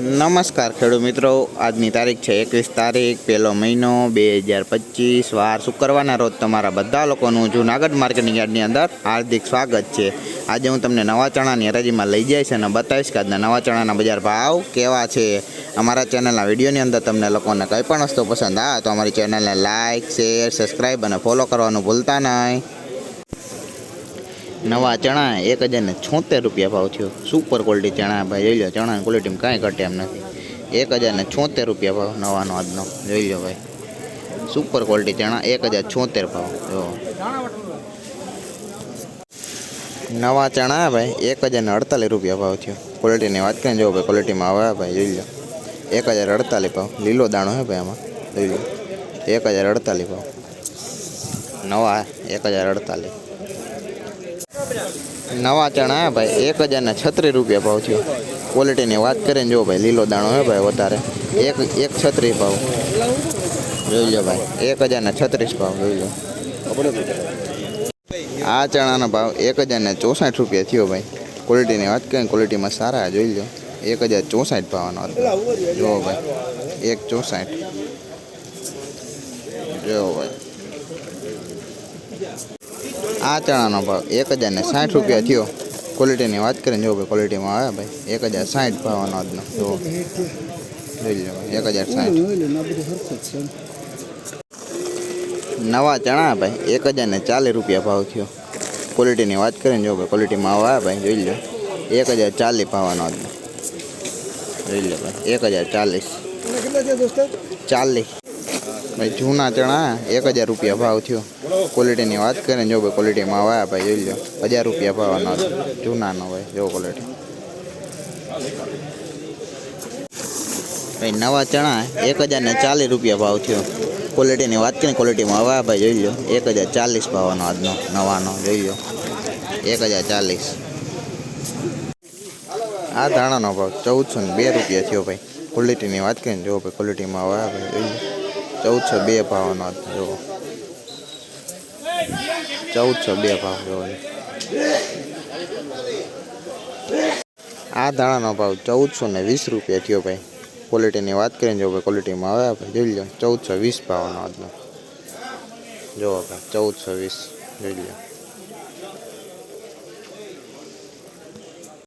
નમસ્કાર ખેડૂત મિત્રો. આજની તારીખ છે એકવીસ તારીખ, પહેલો મહિનો બે હજાર પચીસ. વાર શુક્રવારના રોજ તમારા બધા લોકોનું જૂનાગઢ માર્કેટિંગ યાર્ડની અંદર હાર્દિક સ્વાગત છે. આજે હું તમને નવા ચણાની હરાજીમાં લઈ જઈશ અને બતાવીશ કે આજના નવા ચણાના બજાર ભાવ કેવા છે. અમારા ચેનલના વિડીયોની અંદર તમને લોકોને કંઈ પણ વસ્તુ પસંદ આવે તો અમારી ચેનલને લાઇક શેર, સબસ્ક્રાઈબ અને ફોલો કરવાનું ભૂલતા નહીં. નવા ચણા, એક હજાર ને છોતેર રૂપિયા ભાવ થયો. સુપર ક્વોલિટી ચણા, ભાઈ, જોઈ લો ચણાની ક્વોલિટીમાં કાંઈ ઘટે એમ નથી. એક હજાર ને છોતેર રૂપિયા ભાવ, નવાનો આજનો, જોઈ લો ભાઈ. સુપર ક્વોલિટી ચણા, એક હજાર છોતેર ભાવ, જો. નવા ચણા, ભાઈ, એક હજાર ને અડતાલીસ રૂપિયા ભાવ થયો. ક્વોલિટીની વાત કરીને જો ભાઈ ક્વોલિટીમાં આવે, ભાઈ, જોઈ લો. એક હજાર અડતાલીસ ભાવ, લીલો દાણો હે ભાઈ આમાં, જોઈ લો. એક હજાર અડતાલીસ ભાવ. નવા, એક હજાર અડતાલીસ. નવા ચણા હે ભાઈ, એક હજાર ને છત્રીસ રૂપિયા ભાવ થયો. ક્વોલિટીની વાત કરીને જો ભાઈ, લીલો દાણો હે ભાઈ વધારે. એક એક છત્રીસ ભાવ. જોઈ લો ભાઈ, એક હજાર ને છત્રીસ ભાવ, જોઈ લો. આ ચણાનો ભાવ એક હજાર ને ચોસાઠ રૂપિયા થયો ભાઈ. ક્વોલિટીની વાત કરીને ક્વોલિટીમાં સારા જોઈ લો. એક હજાર ચોસાઠ ભાવનો હતો. જો ભાઈ, એક ચોસાઠ. જો ભાઈ. આ ચણાનો ભાવ એક હજાર ને સાઠ રૂપિયા થયો. ક્વોલિટીની વાત કરીને જો ભાઈ ક્વોલિટીમાં આવે ભાઈ. એક હજાર સાઠ ભાવનો આજનો. જો જોઈ લો એક હજાર સાઠ. નવા ચણા ભાઈ. એક હજાર ને ચાલીસ રૂપિયા ભાવ થયો. ક્વોલિટીની વાત કરીને જો ભાઈ ક્વોલિટીમાં આવે ભાઈ. જોઈ લો એક હજાર ચાલીસ ભાવનો આજનો. જોઈ લો ભાઈ. એક હજાર ચાલીસ. ચાલીસ. ભાઈ, જૂના ચણા એક હજાર રૂપિયા ભાવ થયો. ક્વોલિટીની વાત કરીને જો ભાઈ ક્વોલિટીમાં આવ્યા ભાઈ જોઈ લો હજાર રૂપિયા ભાવનો જૂનાનો ભાઈ જો ક્વોલિટી ભાઈ નવા ચણા એક હજાર ને ચાલીસ રૂપિયા ભાવ થયો. ક્વોલિટીની વાત કરીને ક્વોલિટીમાં આવ્યા ભાઈ જોઈ લો એક હજાર ચાલીસ ભાવનો આજનો, નવાનો, જોઈ લો એક હજાર ચાલીસ. આ ધાણાનો ભાવ ચૌદસો ને બે રૂપિયા થયો, ભાઈ. ક્વોલિટીની વાત કરીને જો ભાઈ ક્વોલિટીમાં આવ્યા ભાઈ જોઈ લો ચૌદસો બે ભાવનો જો. ચૌદસો બે ભાવ જોવાનો આ દાણાનો ભાવ ચૌદસો ને વીસ રૂપિયા થયો ભાઈ. ક્વોલિટીની વાત કરીને જો ભાઈ ક્વોલિટીમાં આવ્યા ભાઈ જોઈ લો. ચૌદસો વીસ ભાવનો આજનો. જુઓ ભાઈ, ચૌદસો વીસ, જોઈ લો.